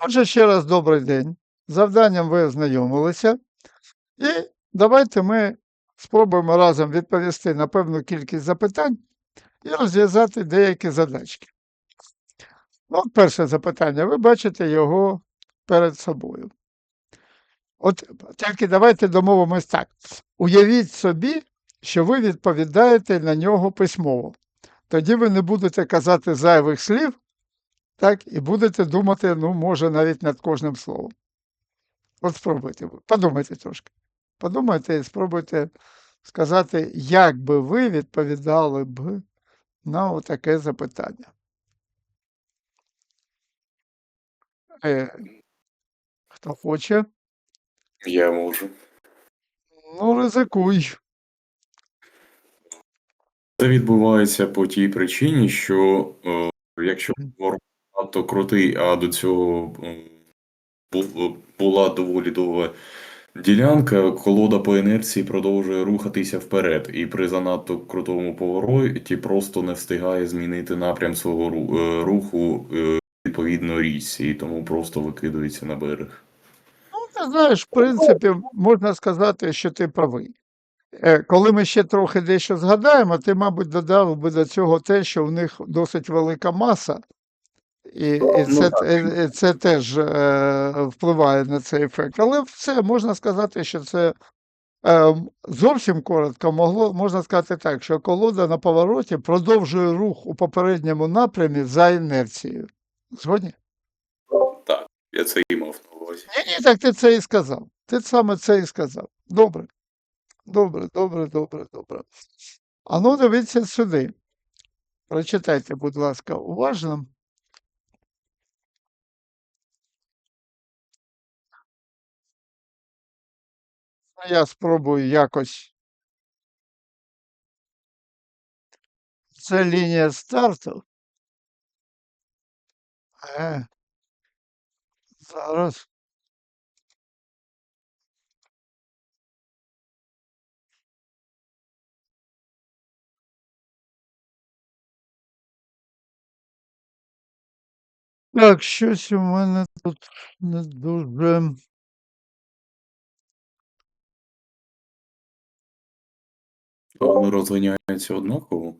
Отже, ще раз добрий день. Завданням ви ознайомилися. І давайте ми спробуємо разом відповісти на певну кількість запитань і розв'язати деякі задачки. Ну, от перше запитання. Ви бачите його перед собою. От тільки давайте домовимось так. Уявіть собі, що ви відповідаєте на нього письмово. Тоді ви не будете казати зайвих слів, так, і будете думати, ну, може, навіть над кожним словом. От спробуйте. Подумайте трошки. Подумайте і спробуйте сказати, як би ви відповідали б на таке запитання. Е, хто хоче, Я можу. ну, ризикуй. Це відбувається по тій причині, що е, якщо Мгм. Ворог крутий, а до цього була доволі довга ділянка, колода по інерції продовжує рухатися вперед, і при занадто крутому повороті просто не встигає змінити напрям свого е, руху е, відповідно річці, і тому просто викидується на берег. Ну, ти знаєш, в принципі, можна сказати, що ти правий. Е, Коли ми ще трохи дещо згадаємо, ти, мабуть, додав би до цього те, що в них досить велика маса, і, і, Ну, це, і це теж е, впливає на цей ефект. Але все можна сказати, що це е, зовсім коротко могло, можна сказати так, що колода на повороті продовжує рух у попередньому напрямі за інерцією. Згодні? Так, я це і мав на увазі. Ні, ні, так ти це і сказав. Ти саме це і сказав. Добре. Добре, добре, добре, добре. А ну дивіться сюди. Прочитайте, будь ласка, уважно. Я спробую якось. Це лінія старту. Е, зараз. Так, щось у мене тут не дуже. Вони розганяються однаково.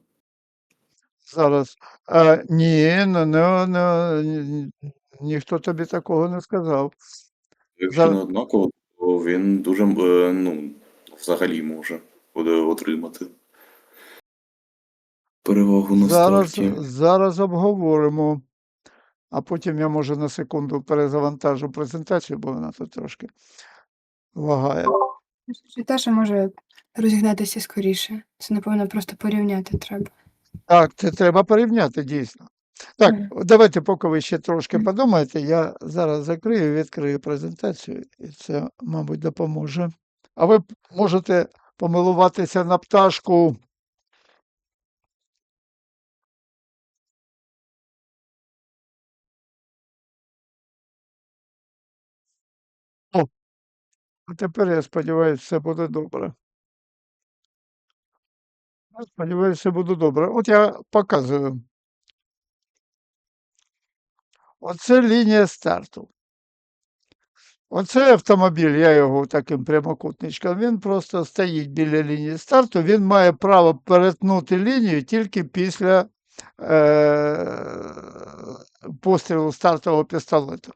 Зараз. А, ні, ну, не, не, ні- ніхто тобі такого не сказав. Якщо Зараз. не однаково, то він дуже е, ну, взагалі може буде отримати перевагу на Зараз, старті. зараз обговоримо. А потім я може на секунду перезавантажу презентацію, бо вона тут трошки лагає. Теж може розігнатися скоріше. Це, напевно, просто порівняти треба. Так, це треба порівняти дійсно. Так, Мгм. давайте, поки ви ще трошки Мгм. подумаєте, я зараз закрию, відкрию презентацію, і це, мабуть, допоможе. А ви п- можете помилуватися на пташку. О, а тепер я сподіваюся, все буде добре. Сподіваюся, буде добре. От я показую. Оце лінія старту. Оцей автомобіль, я його таким прямокутничком, він просто стоїть біля лінії старту. Він має право перетнути лінію тільки після е- пострілу стартового пістолету.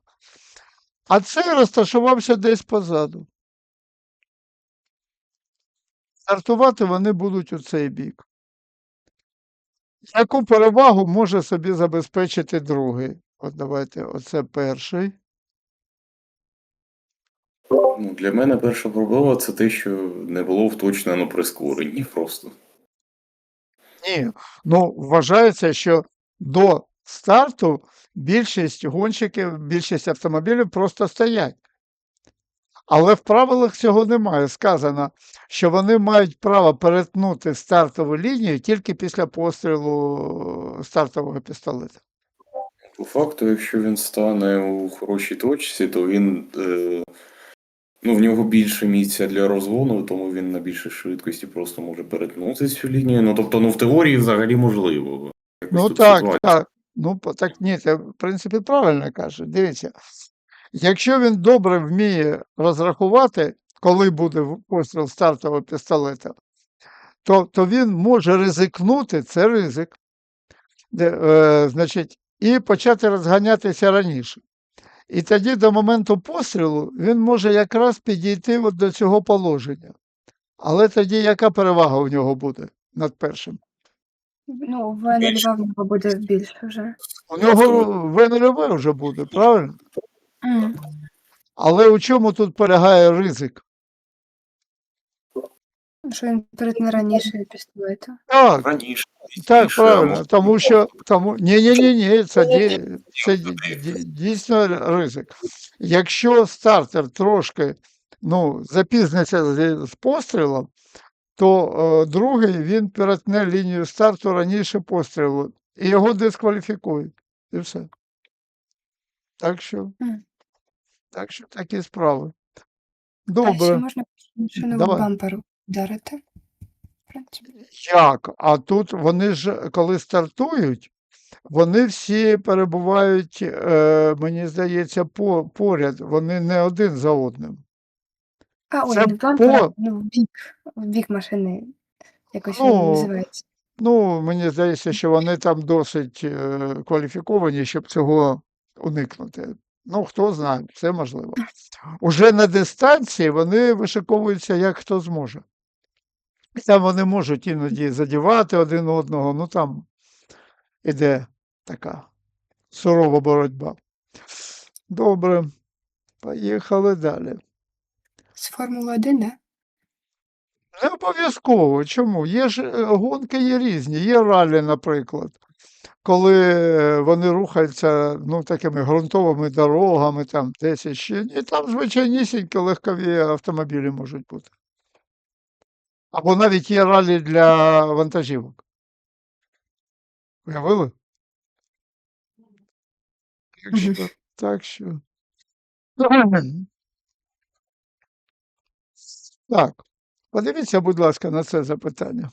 А цей розташувався десь позаду. Стартувати вони будуть у цей бік. Яку перевагу може собі забезпечити другий? От давайте, оце перший. Ну, для мене перша проблема це те, що не було вточнено прискорення просто. Ні, ну вважається, що до старту більшість гонщиків, більшість автомобілів просто стоять. Але в правилах цього немає. Сказано, що вони мають право перетнути стартову лінію тільки після пострілу стартового пістолета. По факту, якщо він стане у хорошій точці, то він. Е, ну, в нього більше місця для розгону, тому він на більшій швидкості просто може перетнути цю лінію. Ну, тобто, ну, в теорії взагалі можливо. Якось Ну так, ситуація. так. Ну, так ні, це в принципі правильно каже. Дивіться, Якщо він добре вміє розрахувати, коли буде постріл стартового пістолета, то, то він може ризикнути, це ризик, де, е, значить, і почати розганятися раніше. І тоді до моменту пострілу він може якраз підійти от до цього положення. Але тоді яка перевага у нього буде над першим? Ну, в в нього буде більше вже. У нього ВНЛВ вже буде, правильно? Але у чому тут полягає ризик? Що він перетне раніше пістолету. Так, Раніше. так, правильно. Тому що тому ні, ні, ні, ні, це, ді, це ді- ді- дійсно ризик. Якщо стартер трошки ну, запізниться з, з пострілом, то е, другий він перетне лінію старту раніше пострілу, і його дискваліфікують. І все. Так що, Мгм. Так що такі справи. А ще можна шинову Давай. бамперу вдарити. В принципі. Як? А тут вони ж, коли стартують, вони всі перебувають, е, мені здається, по, поряд, вони не один за одним. А, ой, Це не бампера, по- ну, в бік, в бік машини. Якось Ну, він називається. Ну, мені здається, що вони там досить е, кваліфіковані, щоб цього уникнути. Ну, хто знає, все можливо. Уже на дистанції вони вишиковуються як хто зможе. Там вони можуть іноді задівати один одного, ну там іде така сурова боротьба. Добре, поїхали далі. З Формули 1, да? Не обов'язково. Чому? Є ж е, гонки є різні. Є ралі, наприклад, коли е, вони рухаються ну, такими ґрунтовими дорогами, там десь ще. І там звичайнісінькі легкові автомобілі можуть бути. Або навіть є ралі для вантажівок. Уявили? Так що, так що. Так, подивіться, будь ласка, на це запитання.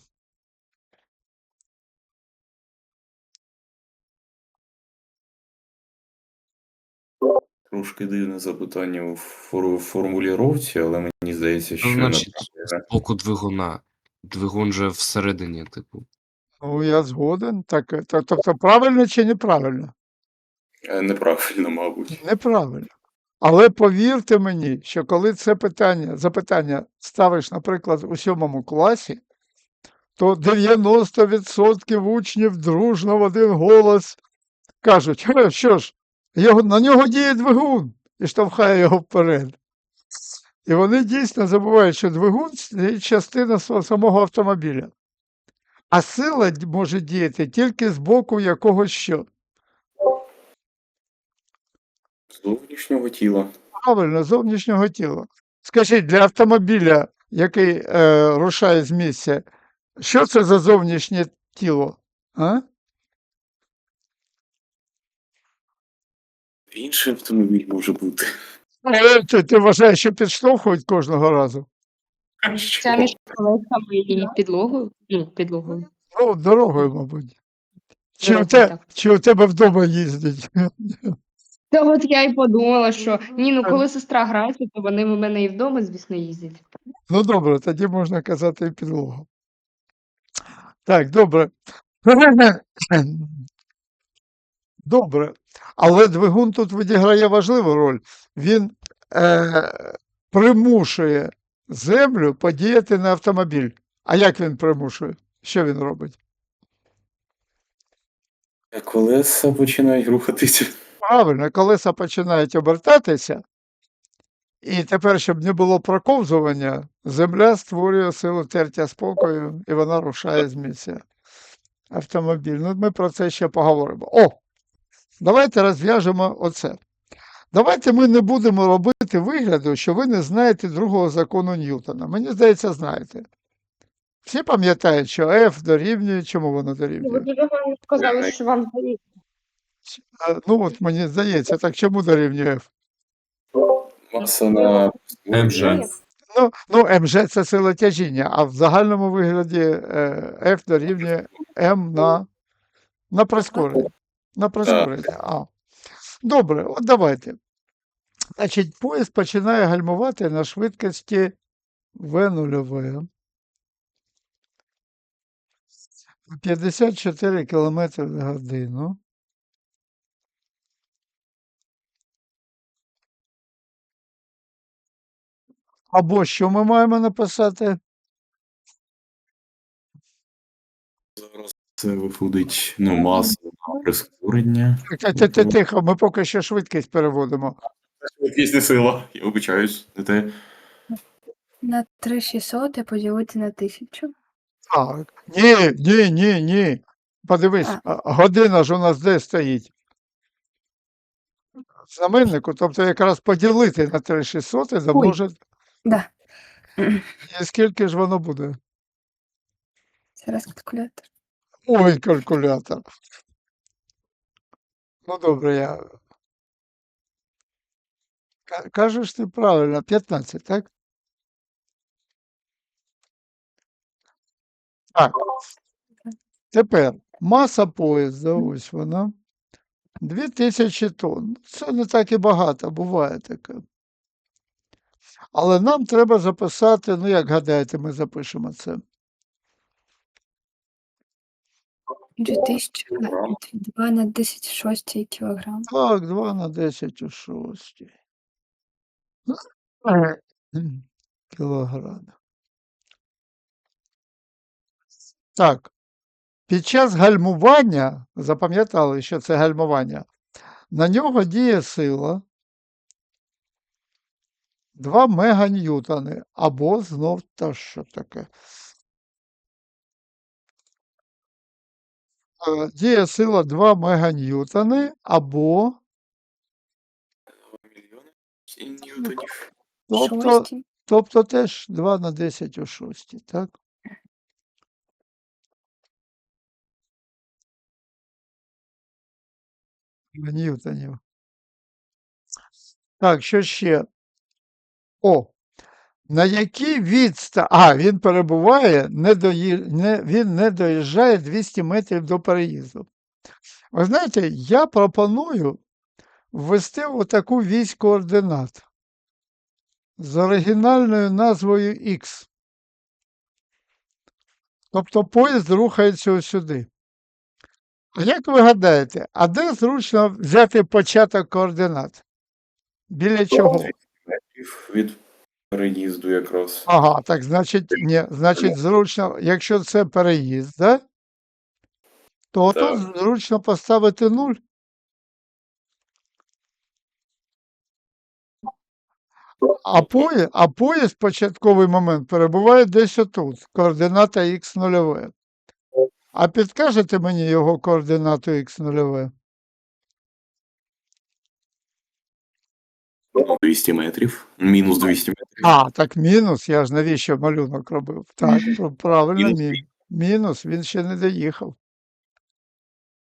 Трошки дивне запитання у фор- формуліровці, але мені здається, що Ну, значить, з боку двигуна. Двигун же всередині, типу. Ну, я згоден. Так, е, то- тобто правильно чи неправильно? е, неправильно, мабуть. Неправильно. Але повірте мені, що коли це питання, запитання ставиш, наприклад, у сьомому класі, то 90% учнів дружно в один голос кажуть, «Е, що ж, його, на нього діє двигун і штовхає його вперед. І вони дійсно забувають, що двигун це частина самого автомобіля. А сила може діяти тільки з боку якогось що. Зовнішнього тіла. Правильно, зовнішнього тіла. Скажіть, для автомобіля, який е, рушає з місця, що це за зовнішнє тіло? А? Інший автомобіль може бути. Е, Ти, ти вважаєш, що підштовхують кожного разу? Що? Це між колесами і підлогою. Ну, підлогою. Ну, дорогою, мабуть. Чи, у те, чи у тебе вдома їздять? Та от я й подумала, що ні, ну коли сестра грається, то вони в мене і вдома, звісно, їздять. Ну, добре, тоді можна казати і підлогу. Так, добре. Добре. Але двигун тут відіграє важливу роль. Він е, примушує землю подіяти на автомобіль. А як він примушує? Що він робить? Колеса починають рухатися. Правильно, колеса починають обертатися, і тепер, щоб не було проковзування, земля створює силу тертя спокою, і вона рушає з місця. Автомобіль. Ну, ми про це ще поговоримо. О! Давайте розв'яжемо оце. Давайте ми не будемо робити вигляду, що ви не знаєте другого закону Ньютона. Мені здається, знаєте. Всі пам'ятають, що F дорівнює, чому воно дорівнює? дуже гарно сказали, що вам. Е, Ну, от мені здається, так чому дорівнює F? Маса на МЖ. Ну, ну, МЖ це сила тяжіння, а в загальному вигляді е, F дорівнює М на, на прискорення. На прискорення. А. Добре, от давайте. Значить, поїзд починає гальмувати на швидкості В нульове. 54 км в годину. Або що ми маємо написати? Це виходить ну, маса на прискорення. Ти- ти- ти- Тихо, ми поки що швидкість переводимо. Якісь не сила, я обичаюсь, не те. На 3600 і поділити на 1000. Так. Ні, ні, ні, ні. Подивись, година ж у нас де стоїть? Знаменнику, тобто якраз поділити на 3600 і замножити. Да. І скільки ж воно буде? Зараз калькулятор. Ой, калькулятор. Ну, добре, я. Кажеш ти правильно, 15, так? Так. Тепер маса поїзда, ось вона. 2000 тонн. Це не так і багато, буває таке. Але нам треба записати, ну як гадаєте, ми запишемо це? 2000 2 на 10 6 кілограм. Так, 2 на 10 у 6. Кілограм. Так. Під час гальмування, запам'ятали, що це гальмування, на нього діє сила 2 меганьютони, або знов та що таке. Діє сила 2 меганьютони, або Мільйони ньютонів. тобто, Шості. тобто теж 2 на 10 у 6, так? Ньютонів. Так, що ще? О, на якій відстані. А, він перебуває, не дої... не... він не доїжджає 200 метрів до переїзду. Ви знаєте, я пропоную ввести отаку вісь координат з оригінальною назвою X. Тобто поїзд рухається ось сюди. Як ви гадаєте, а де зручно взяти початок координат? Біля чого? Від переїзду якраз. Ага, так значить, ні, значить, зручно, якщо це переїзд, да? то Так. тут зручно поставити 0. А поїзд, а поїзд початковий момент перебуває десь отут, координата х нульове. А підкажете мені його координату х нульове? 200 метрів. Мінус 200 метрів. А, так мінус, я ж навіщо малюнок робив? Так, правильно, Мінус мінус, він ще не доїхав.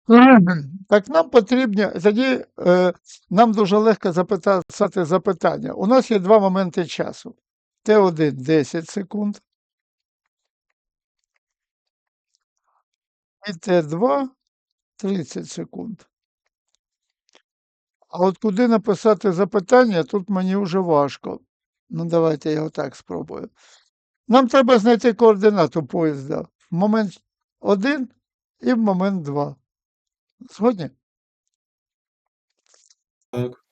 Так нам потрібні, тоді е, нам дуже легко запитати запитання. У нас є два моменти часу. Т1 10 секунд. І Т2 30 секунд. А от куди написати запитання, тут мені вже важко. Ну, давайте я отак спробую. Нам треба знайти координату поїзда в момент 1 і в момент 2. Згодні? Так.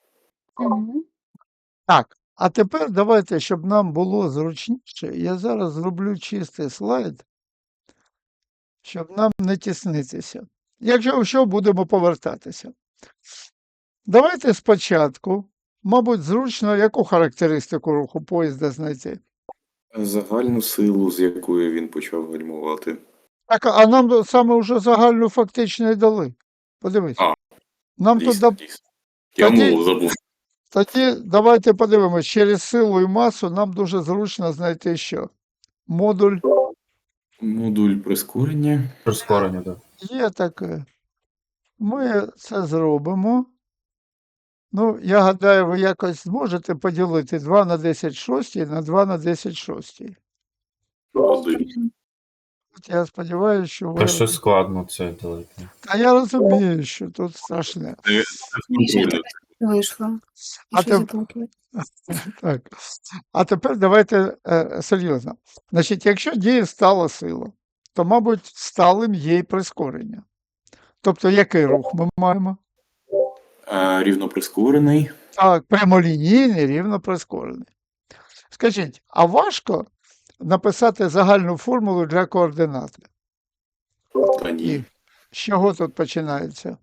Так. А тепер давайте, щоб нам було зручніше, я зараз зроблю чистий слайд, щоб нам не тіснитися. Якщо що, будемо повертатися. Давайте спочатку, мабуть, зручно, яку характеристику руху поїзда знайти. Загальну силу, з якою він почав гальмувати. Так, а нам саме вже загальну фактично і дали. Подивись. А, Нам тут Дійсно, да- дійсно. Я тоді- мову забув. тоді давайте подивимось, через силу і масу нам дуже зручно знайти що? Модуль Модуль прискорення. Прискорення, так. є таке. Ми це зробимо. Ну, я гадаю, ви якось зможете поділити 2 на 10 шостій на 2 на 10 шостій. От Я сподіваюся, що ви. Та щось складно це далеко. А я розумію, що тут страшне. Це. Вийшло. А теп- Так. А тепер давайте е, серйозно. Значить, якщо діє стала сила, то, мабуть, сталим є й прискорення. Тобто, який рух ми маємо? Е, рівноприскорений. Так, прямолінійний, рівноприскорений. Скажіть, а важко написати загальну формулу для координати? Та ні. З чого тут починається?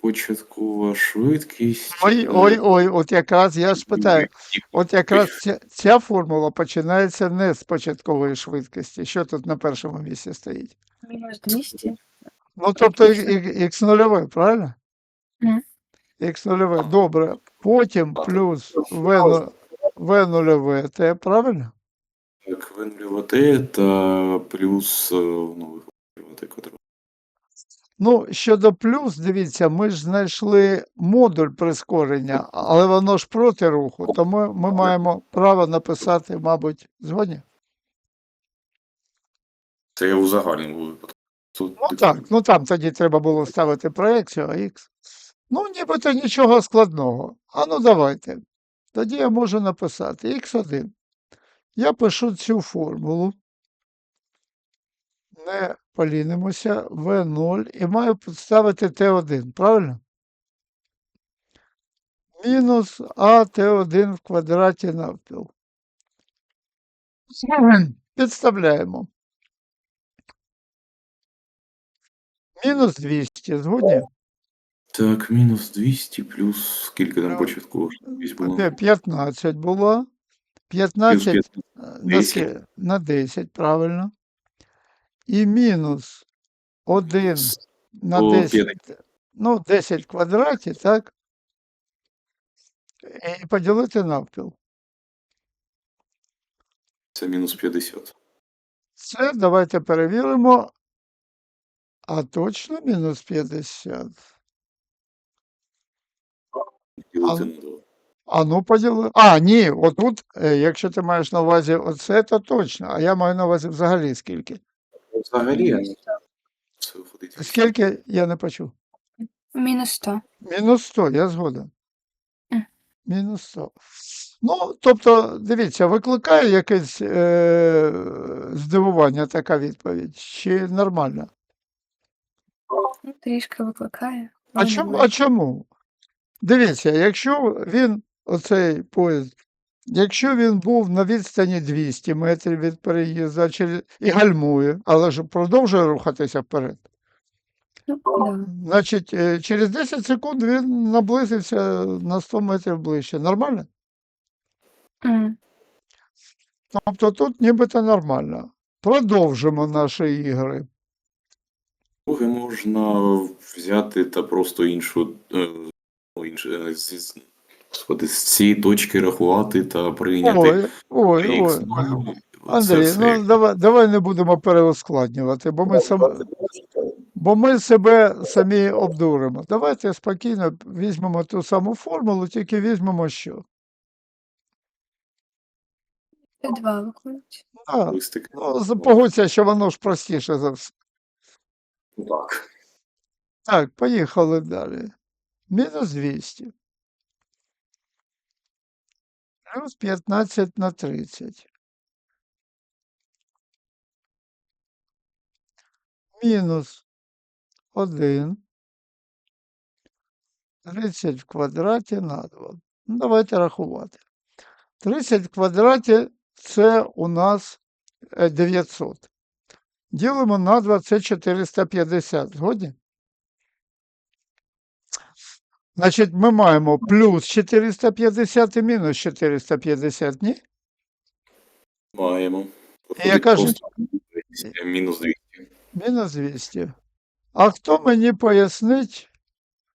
Початкова швидкість. Ой, е, ой, ой, от якраз я ж питаю. От якраз ця, ця формула починається не з початкової швидкості. Що тут на першому місці стоїть? Мінус 200. Ну, тобто х нульовий, правильно? Mm. Х0В. Добре. Потім плюс V В0В правильно? Так, В0В та плюс е, ну, В квадрат. Ну, щодо плюс, дивіться, ми ж знайшли модуль прискорення, але воно ж проти руху, тому ми маємо право написати, мабуть, згодні? Це я узагальнив випадку. Ну так, ну там тоді треба було ставити проекцію, а Х. Ну, нібито нічого складного. А ну давайте. Тоді я можу написати х1. Я пишу цю формулу. Не полінимося, v0 і маю підставити t1, правильно? Мінус а t1 в квадраті навпіл. Підставляємо. Мінус 200, згодні? Так, мінус 200 плюс скільки там початково швидкість було? Де 15 було. 15 15. е, на, 10. ски- на 10, правильно. І мінус 1 на О, 10. Ну, 10 в квадраті, так? І поділити навпіл. Це мінус 50. Це давайте перевіримо. А точно мінус 50? Ділити А- на 2. А ну поділи. А, ні, отут, е, якщо ти маєш на увазі оце, то точно. А я маю на увазі взагалі скільки. Взагалі. Скільки я не почув. Мінус 100. Мінус 100, я згоден. Мінус 100. Ну, тобто, дивіться, викликає якесь е- здивування така відповідь, чи нормально? Ну, трішки викликає. А чому? А чому? Дивіться, якщо він, оцей поїзд, якщо він був на відстані 200 метрів від переїзду через- і гальмує, але ж продовжує рухатися вперед, Ну, значить, е, через 10 секунд він наблизився на 100 метрів ближче. Нормально? М. Тобто тут нібито нормально. Продовжимо наші ігри. Друге можна взяти та просто іншу. Ну, інше, е, з, з- господи, з цієї точки рахувати та прийняти Ой, ой, ой. Ну, Андрій, ну давай, давай не будемо переускладнювати, бо ми, сам, бо ми себе самі обдуримо. Давайте спокійно візьмемо ту саму формулу, тільки візьмемо що. Два виходить. А, ну, погодься, що воно ж простіше за все. Так. Так, поїхали далі. Мінус 200. Плюс 15 на 30. Мінус 1. 30 в квадраті на 2. Ну, давайте рахувати. 30 в квадраті це у нас е, 900. Ділимо на 2 це 450. Згодні? Значить, ми маємо плюс 450 і мінус 450, ні? Маємо. І яка ж- Мінус 200. Мінус 200. А хто мені пояснить,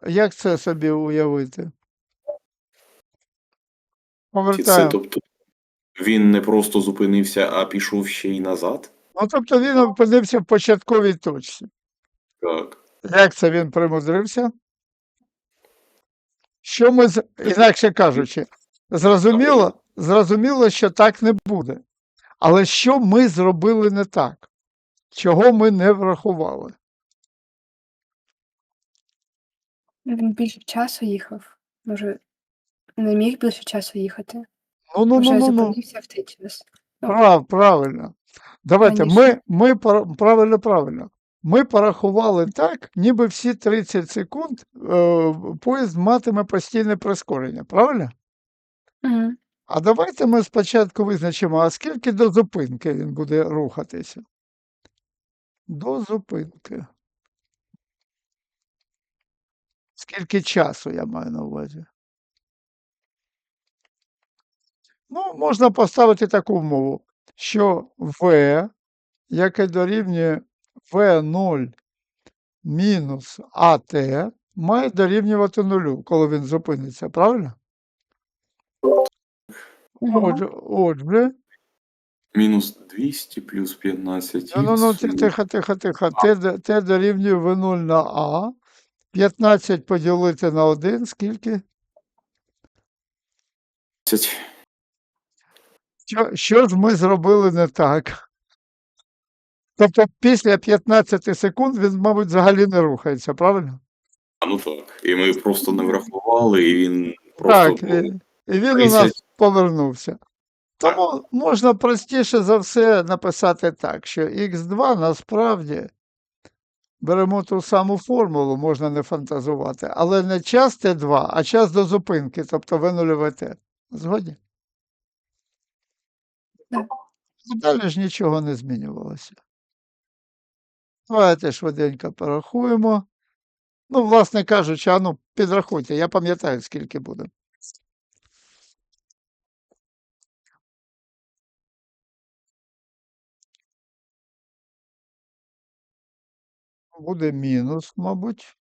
як це собі уявити? Це, Повертаємо. тобто, він не просто зупинився, а пішов ще й назад? Ну, тобто він опинився в початковій точці. Так. Як це він примудрився? Що ми, інакше кажучи, зрозуміло, зрозуміло, що так не буде. Але що ми зробили не так? Чого ми не врахували? Він більше часу їхав. Може, не міг більше часу їхати? Ну, ну, Вже ну, ну, ну. зупинився в той час. Прав, правильно. Давайте, ми, ми правильно, правильно. Ми порахували так, ніби всі 30 секунд е, поїзд матиме постійне прискорення, правильно? Мгм. А давайте ми спочатку визначимо, а скільки до зупинки він буде рухатися? До зупинки. Скільки часу я маю на увазі? Ну, можна поставити таку умову, що В, яке дорівнює В0 мінус АТ, має дорівнювати нулю, коли він зупиниться, правильно? Отже, отже, Мінус 200 плюс 15 ну, ну, ну, ти- тихо, тихо, тихо. Т, Т дорівнює В0 на А. 15 поділити на 1, скільки? Що, що ж ми зробили не так? Тобто після 15 секунд він, мабуть, взагалі не рухається, правильно? А ну так. І ми просто не врахували, і він просто. Так, і, і він у нас повернувся. Тому можна простіше за все написати так, що х2 насправді беремо ту саму формулу, можна не фантазувати, але не час Т2, а час до зупинки, тобто В0 ВТ. Згодні? Далі ж нічого не змінювалося. Давайте швиденько порахуємо. Ну, власне кажучи, а ну підрахуйте, я пам'ятаю, скільки буде. Буде мінус, мабуть.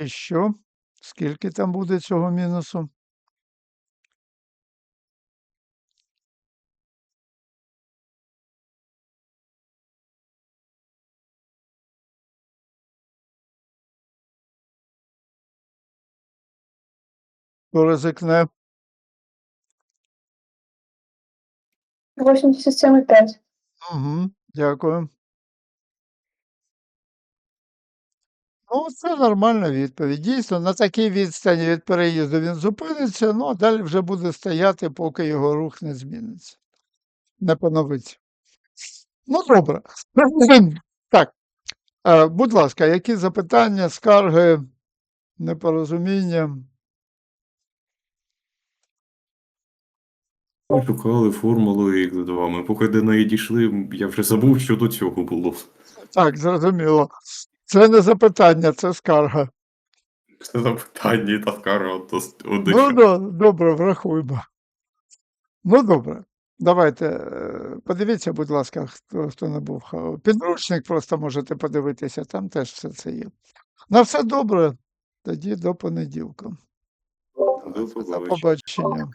І що? Скільки там буде цього мінусу? Ризикне? 87,5. Угу, дякую. Ну, це нормальна відповідь. Дійсно, на такій відстані від переїзду він зупиниться, ну а далі вже буде стояти, поки його рух не зміниться. Не поновиться. Ну, добре. Так. Е, будь ласка, які запитання, скарги, непорозуміння? Ми шукали формулу Х2. Ми поки до неї дійшли, я вже забув, що до цього було. Так, зрозуміло. Це не запитання, це скарга. Це запитання та скара то Ну, да, добре, врахуємо. Ну, добре. Давайте, е, подивіться, будь ласка, хто, хто не був. Підручник просто можете подивитися, там теж все це є. На все добре. Тоді до понеділка. До побачення.